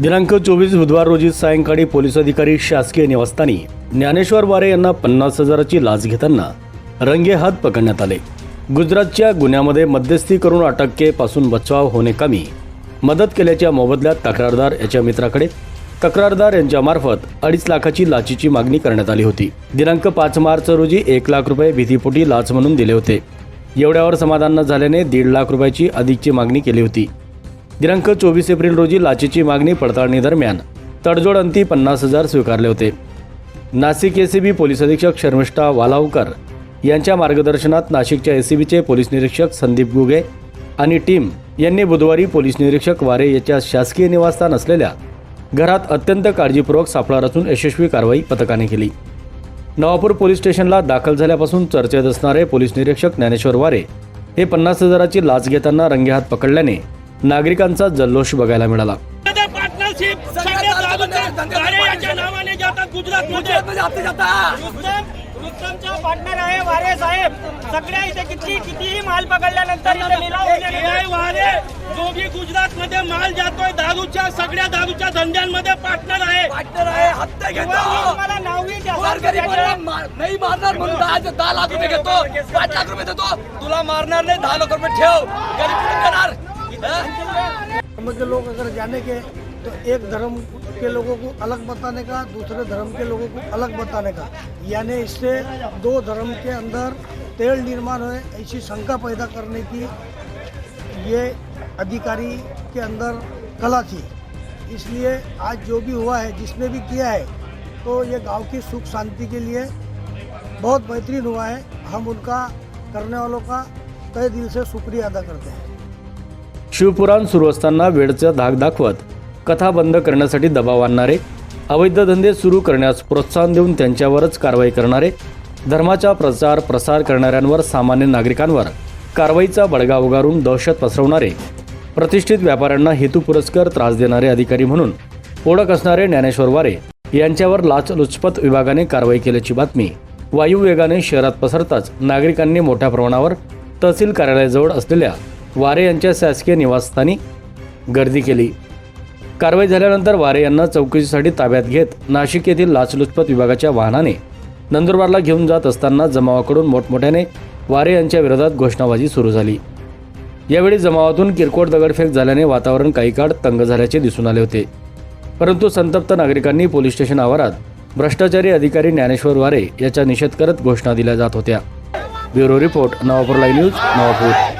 दिनांक चोवीस बुधवार रोजी सायंकाळी पोलीस अधिकारी शासकीय निवासस्थानी ज्ञानेश्वर वारे यांना पन्नास हजाराची लाच घेताना रंगेहात पकडण्यात आले. गुजरातच्या गुन्ह्यामध्ये मध्यस्थी करून अटकेपासून बचाव होणे कमी मदत केल्याच्या मोबदल्यात तक्रारदार याच्या मित्राकडे तक्रारदार यांच्यामार्फत अडीच लाखाची लाचीची मागणी करण्यात आली होती. दिनांक पाच मार्च रोजी एक लाख रुपये भीतीपोटी लाच म्हणून दिले होते. एवढ्यावर समाधान न झाल्याने दीड लाख रुपयाची अधिकची मागणी केली होती. दिनांक चोवीस एप्रिल रोजी लाचेची मागणी पडताळणी दरम्यान तडजोड अंती पन्नास हजार स्वीकारले होते. नाशिक एसीबी पोलीस अधीक्षक शर्मिष्ठा वालावकर यांच्या मार्गदर्शनात नाशिकच्या एसीबीचे पोलीस निरीक्षक संदीप गुगे आणि टीम यांनी बुधवारी पोलीस निरीक्षक वारे याच्या शासकीय निवासस्थान असलेल्या घरात अत्यंत काळजीपूर्वक सापळा रचून यशस्वी कारवाई पथकाने केली. नवापूर पोलीस स्टेशनला दाखल झाल्यापासून चर्चेत असणारे पोलीस निरीक्षक ज्ञानेश्वर वारे हे पन्नास हजाराची लाच घेताना रंगेहात पकडल्याने नागरिकांचा जल्लोष बघायला मिळाला. मध्ये पार्टनरशिप सगळ्या दारूच्या गाड्या याच्या नावाने जातात गुजरात मध्ये. रुस्तमचा पार्टनर आहे वारे साहेब. सगळ्या इथे किती कितीही माल पकडल्यानंतर इथे लिलाव AI वारे. जो भी गुजरात मध्ये माल जातोय दारूच्या सगळ्या दारूच्या धंद्यांमध्ये पार्टनर आहे. पार्टनर हत्या घेतो. नावही मला मार- नाही मारणार म्हणून दहा दहा लाख रुपये घेतो. पाच लाख रुपये देतो. तुला मारणार नाही दहा लाख रुपये ठेव. गरीब कुठून धर्म के लोग अगर जाने के तो एक धर्म के लोगों को अलग बताने का, दूसरे धर्म के लोगों को अलग बताने का। यानी इससे दो धर्म के अंदर तेल निर्माण हो ऐसी शंका पैदा करने की ये अधिकारी के अंदर कला थी। इसलिए आज जो भी हुआ है, जिसने भी किया है तो ये गाँव की सुख शांति के लिए बहुत बेहतरीन हुआ है। हम उनका, करने वालों का तय दिल से शुक्रिया अदा करते हैं। शिवपुराण सुरू असताना वेळचा धाक दाखवत कथा बंद करण्यासाठी दबाव आणणारे अवैध धंदे सुरू करण्यास प्रोत्साहन देऊन त्यांच्यावरच कारवाई करणारे धर्माचा प्रचार प्रसार करणाऱ्यांवर सामान्य नागरिकांवर कारवाईचा बडगा उगारून दहशत पसरवणारे प्रतिष्ठित व्यापाऱ्यांना हेतुपुरस्कर त्रास देणारे अधिकारी म्हणून ओळख असणारे ज्ञानेश्वर वारे यांच्यावर लाचलुचपत विभागाने कारवाई केल्याची बातमी वायुवेगाने शहरात पसरताच नागरिकांनी मोठ्या प्रमाणावर तहसील कार्यालयाजवळ असलेल्या वारे यांच्या शासकीय निवासस्थानी गर्दी केली. कारवाई झाल्यानंतर वारे यांना चौकशीसाठी ताब्यात घेत नाशिक येथील लाचलुचपत विभागाच्या वाहनाने नंदुरबारला घेऊन जात असताना जमावाकडून मोठमोठ्याने वारे यांच्या विरोधात घोषणाबाजी सुरू झाली. यावेळी जमावातून किरकोळ दगडफेक झाल्याने वातावरण काही काळ तंग झाल्याचे दिसून आले होते. परंतु संतप्त नागरिकांनी पोलीस स्टेशन आवारात भ्रष्टाचारी अधिकारी ज्ञानेश्वर वारे याचा निषेध करत घोषणा दिल्या जात होत्या. Bureau report Navapur live news Navapur.